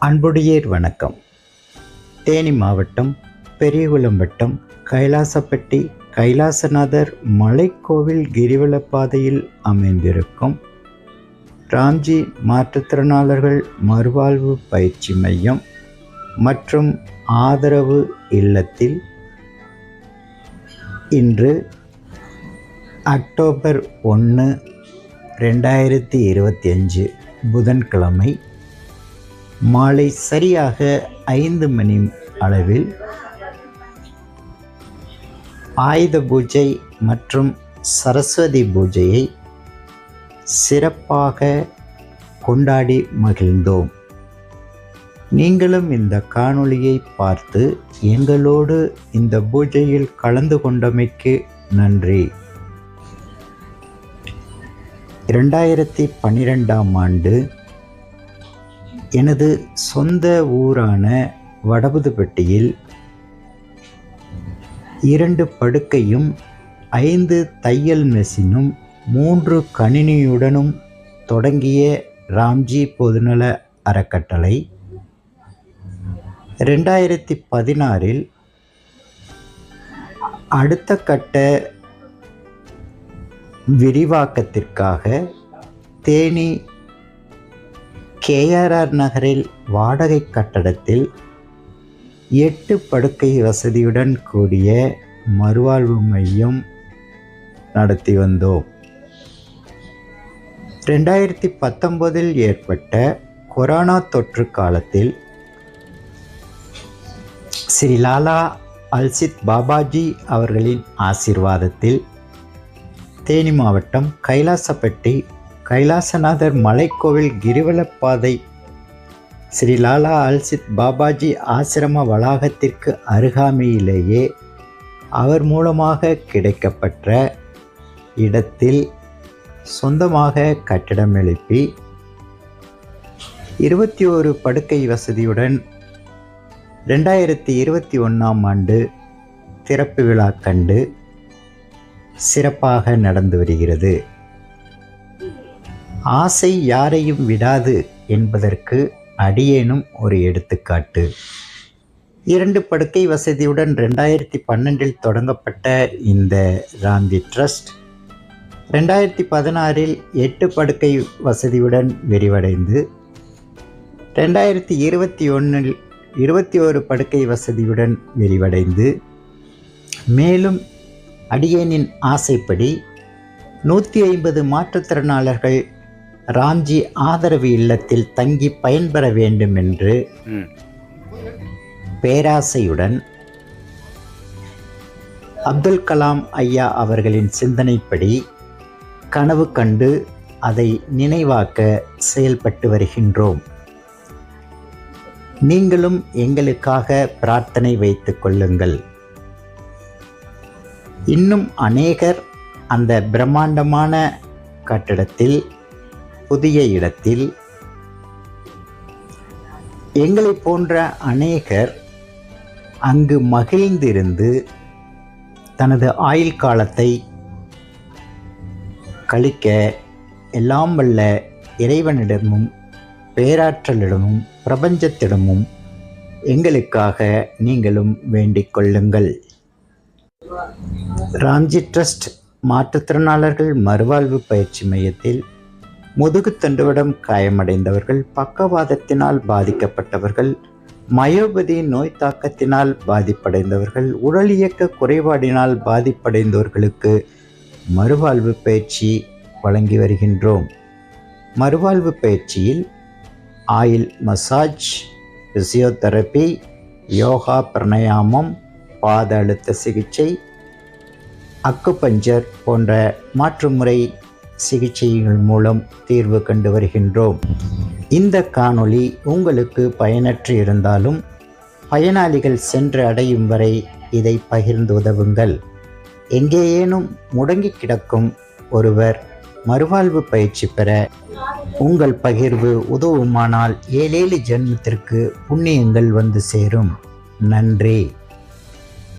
அன்புடையேர் வணக்கம். தேனி மாவட்டம் பெரியகுளம் வட்டம் கைலாசப்பட்டி கைலாசநாதர் மலைக்கோவில் கிரிவலப்பாதையில் அமைந்திருக்கும் ராம்ஜி மாற்றுத்திறனாளர்கள் மறுவாழ்வு பயிற்சி மையம் மற்றும் ஆதரவு இல்லத்தில் இன்று அக்டோபர் ஒன்று ரெண்டாயிரத்தி இருபத்தி அஞ்சு புதன்கிழமை மாலை சரியாக ஐந்து மணி அளவில். ஆயுத பூஜை மற்றும் சரஸ்வதி பூஜையை சிறப்பாக கொண்டாடி மகிழ்ந்தோம். நீங்களும் இந்த காணொளியை பார்த்து எங்களோடு இந்த பூஜையில் கலந்து கொண்டமைக்கு நன்றி. இரண்டாயிரத்தி பன்னிரெண்டாம் ஆண்டு எனது சொந்த ஊரான வடபுதுப்பட்டியில் இரண்டு படுக்கையும் ஐந்து தையல் மெஷினும் மூன்று கணினியுடனும் தொடங்கிய ராம்ஜி பொதுநல அறக்கட்டளை. ரெண்டாயிரத்தி பதினாறில் அடுத்த கட்ட விரிவாக்கத்திற்காக தேனி கேஆர்ஆர் நகரில் வாடகை கட்டடத்தில் எட்டு படுக்கை வசதியுடன் கூடிய மறுவாழ்வு மையம் நடத்தி வந்தோம். ரெண்டாயிரத்தி பத்தொன்பதில் ஏற்பட்ட கொரோனா தொற்று காலத்தில் ஸ்ரீ லாலா அல்சித் பாபாஜி அவர்களின் ஆசீர்வாதத்தில் தேனி மாவட்டம் கைலாசப்பட்டி கைலாசநாதர் மலைக்கோவில் கிரிவலப்பாதை ஸ்ரீ லாலா அல்சித் பாபாஜி ஆசிரம வளாகத்திற்கு அருகாமையிலேயே அவர் மூலமாக கிடைக்கப்பெற்ற இடத்தில் சொந்தமாக கட்டிடம் எழுப்பி இருபத்தி ஒரு படுக்கை வசதியுடன் ரெண்டாயிரத்தி இருபத்தி ஒன்றாம் ஆண்டு திறப்பு விழா கண்டு சிறப்பாக நடந்து வருகிறது. ஆசை யாரையும் விடாது என்பதற்கு அடியேனும் ஒரு எடுத்துக்காட்டு. இரண்டு படுக்கை வசதியுடன் ரெண்டாயிரத்தி பன்னெண்டில் தொடங்கப்பட்ட இந்த ராந்தி ட்ரஸ்ட் ரெண்டாயிரத்தி பதினாறில் எட்டு படுக்கை வசதியுடன் விரிவடைந்து ரெண்டாயிரத்தி இருபத்தி ஒன்றில் இருபத்தி ஓரு படுக்கை வசதியுடன் விரிவடைந்து மேலும் அடியேனின் ஆசைப்படி நூற்றி ஐம்பது மாற்றுத்திறனாளர்கள் ராம்ஜி ஆதரவு இல்லத்தில் தங்கி பயன்பெற வேண்டும் என்று பேராசையுடன் அப்துல் கலாம் ஐயா அவர்களின் சிந்தனைப்படி கனவு கண்டு அதை நினைவாக்க செயல்பட்டு வருகின்றோம். நீங்களும் எங்களுக்காக பிரார்த்தனை வைத்துக் கொள்ளுங்கள். இன்னும் அநேகர் அந்த பிரம்மாண்டமான கட்டடத்தில் புதிய இடத்தில் எங்களை போன்ற அநேகர் அங்கு மகிழ்ந்திருந்து தனது ஆயுள் காலத்தை கழிக்க எல்லாம் வல்ல இறைவனிடமும் பேராற்றலிடமும் பிரபஞ்சத்திடமும் எங்களுக்காக நீங்களும் வேண்டிக் கொள்ளுங்கள். ராம்ஜி ட்ரஸ்ட் மாற்றுத்திறனாளர்கள் மறுவாழ்வு பயிற்சி மையத்தில் முதுகு தண்டுவடம் காயமடைந்தவர்கள் பக்கவாதத்தினால் பாதிக்கப்பட்டவர்கள் மயோபதி நோய் தாக்கத்தினால் பாதிப்படைந்தவர்கள் உடல் இயக்க குறைபாடினால் பாதிப்படைந்தவர்களுக்கு மறுவாழ்வு பயிற்சி வழங்கி வருகின்றோம். மறுவாழ்வு பயிற்சியில் ஆயில் மசாஜ் பிசியோதெரப்பி யோகா பிரணயாமம் பாத அழுத்த சிகிச்சை அக்குபஞ்சர் போன்ற மாற்றுமுறை சிகிச்சைகள் மூலம் தீர்வு கண்டு வருகின்றோம். இந்த காணொளி உங்களுக்கு பயனற்று இருந்தாலும் பயனாளிகள் சென்று அடையும் வரை இதை பகிர்ந்து உதவுங்கள். எங்கேயேனும் முடங்கி கிடக்கும் ஒருவர் மறுவாழ்வு பயிற்சி பெற உங்கள் பகிர்வு உதவுமானால் ஏழேழு ஜென்மத்திற்கு புண்ணியங்கள் வந்து சேரும். நன்றி.